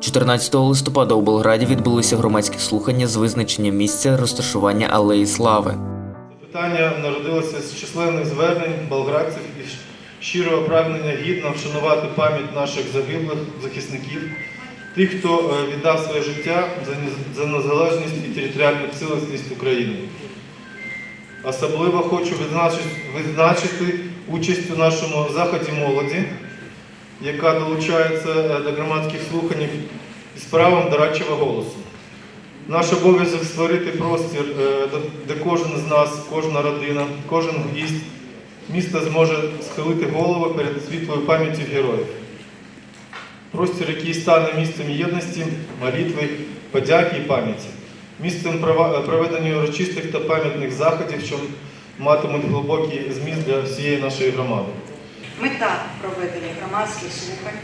14 листопада у Болграді відбулися громадські слухання з визначення місця розташування алеї слави. Питання народилося з численних звернень болградців і щирого прагнення гідно вшанувати пам'ять наших загиблих захисників, тих, хто е, віддав своє життя за за незалежність і територіальну цілісність України. Особливо хочу відзначити участь у нашому заході молоді, яка долучається е, до громадських слухань із правом дорадчого голосу. Наш обов'язок створити простір, е, де- кожен з нас, кожна родина, кожен гість міста зможе схилити голову перед світлою пам'яттю героїв. Простір, який стане місцем єдності, молитви, подяки і пам'яті, місцем проведення урочистих та пам'ятних заходів, що матимуть глибокий зміст для всієї нашої громади. Мета проведення громадських слухань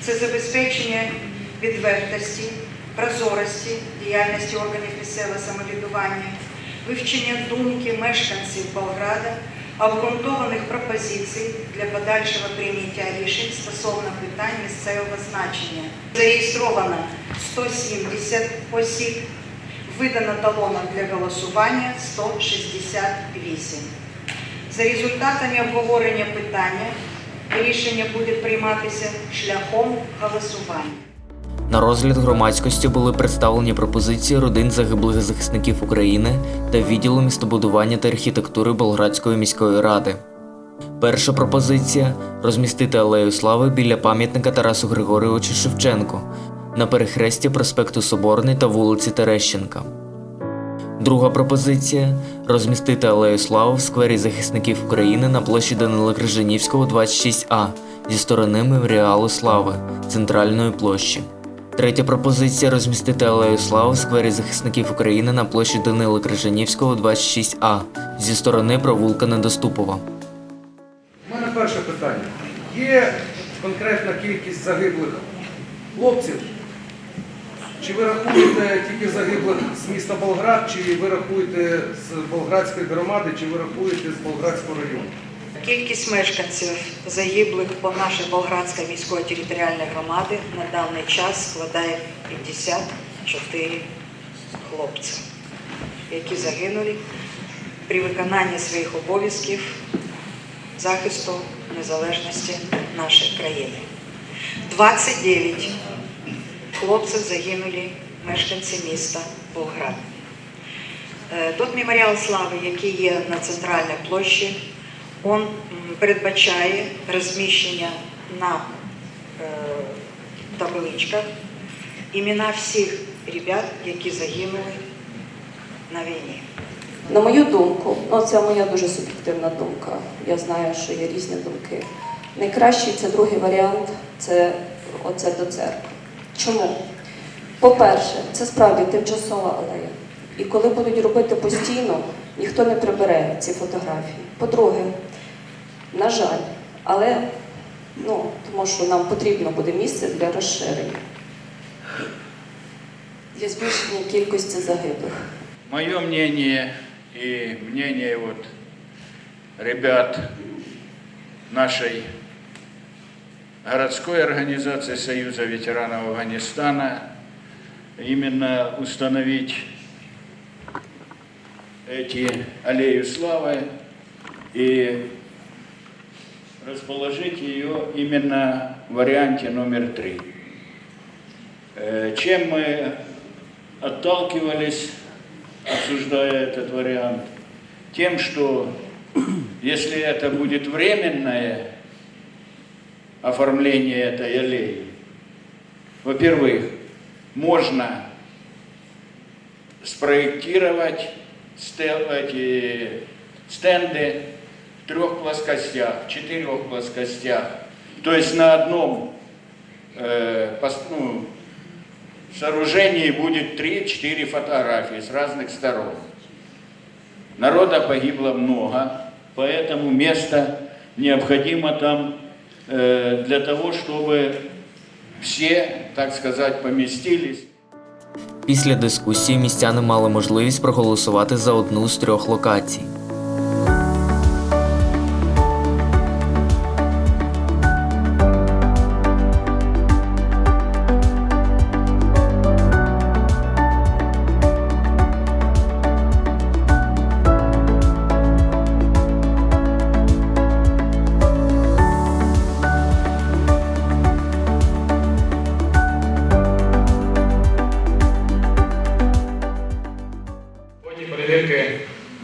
це забезпечення відвертості, прозорості діяльності органів місцевого самоврядування, вивчення думки мешканців Болграда, обґрунтованих пропозицій для подальшого прийняття рішень стосовно питань місцевого значення. Зареєстровано 170 осіб, видано талоном для голосування 168. За результатами обговорення питання рішення буде прийматися шляхом голосування. На розгляд громадськості були представлені пропозиції родин загиблих захисників України та відділу містобудування та архітектури Болградської міської ради. Перша пропозиція розмістити алею слави біля пам'ятника Тарасу Григоровичу Шевченку на перехресті проспекту Соборний та вулиці Терещенка. Друга пропозиція розмістити алею слави в сквері захисників України на площі Данила Крижанівського, 26А зі сторони меморіалу слави центральної площі. Третя пропозиція розмістити алею слави в сквері захисників України на площі Данила Крижанівського, 26А зі сторони провулка Недоступова. У мене перше питання. Є конкретна кількість загиблих хлопців? Чи ви рахуєте тільки загиблих з міста Болград, чи ви рахуєте з Болградської громади, чи ви рахуєте з Болградського району? Кількість мешканців загиблих по нашій Болградської міської територіальної громади на даний час складає 54 хлопці, які загинули при виконанні своїх обов'язків захисту незалежності нашої країни. 29 хлопців загинули мешканці міста Болград. Е, Тот меморіал слави, який є на центральній площі, він передбачає розміщення на е, табличках імена всіх ребят, які загинули на війні. На мою думку, ну це моя дуже суб'єктивна думка. Я знаю, що є різні думки. Найкращий це другий варіант це оце до церкви. Чому? По-перше, це справді тимчасова алея. І коли будуть робити постійно, ніхто не прибере ці фотографії. По-друге, на жаль, але ну, тому що нам потрібно буде місце для розширення. Для збільшення кількості загиблих. Мое мнение и мнение вот ребят нашей городской организации Союза ветеранов Афганистана именно установить эти аллею славы и расположить ее именно в варианте номер три. Э, Чем мы отталкивались, обсуждая этот вариант? Тем, что если это будет временное оформление этой аллеи, во-первых, можно спроектировать эти стенды в трех плоскостях, в четырех плоскостях. То есть на одном э, пос- ну, сооружении будет 3-4 фотографии с разных сторон. Народа погибло много, поэтому место необходимо там для того, чтобы все, так сказать, поместились. Після дискусії містяни мали можливість проголосувати за одну з трьох локацій.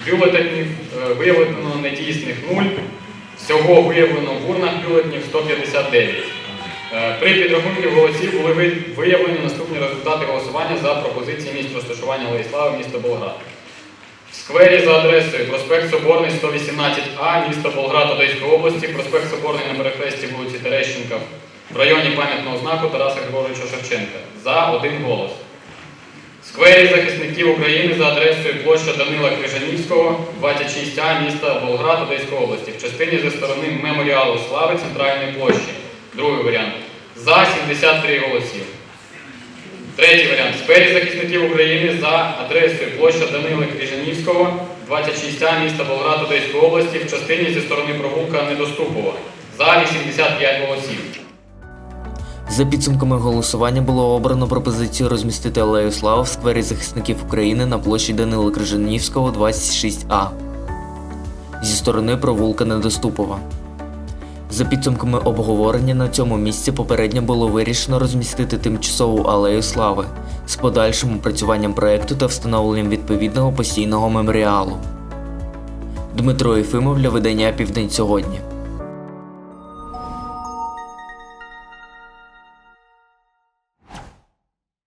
Бюлетенів е, виявлено недійсних 0. Всього виявлено в урнах бюлетенів 159. Е, При підрахунку голосів були виявлені наступні результати голосування за пропозиції місць розташування Владислава, місто Болград. В сквері за адресою проспект Соборний 118А, місто Болград Одеської області, проспект Соборний на перехресті вулиці Терещенка в районі пам'ятного знаку Тараса Григоровича Шевченка за один голос. Сквері захисників України за адресою площа Данила Крижанівського, 26А, міста Болград Одеської області, в частині зі сторони меморіалу слави центральної площі. Другий варіант. За 73 голосів. Третій варіант. Сфері захисників України за адресою площа Данила Крижанівського, 26А, міста Болград Одеської області, в частині зі сторони провулка Недоступова. За 85 голосів. За підсумками голосування було обрано пропозицію розмістити алею слави в сквері захисників України на площі Данила Крижанівського, 26А зі сторони провулка Недоступова. За підсумками обговорення на цьому місці попередньо було вирішено розмістити тимчасову алею слави з подальшим опрацюванням проекту та встановленням відповідного постійного меморіалу. Дмитро Єфимов для видання Південь сьогодні.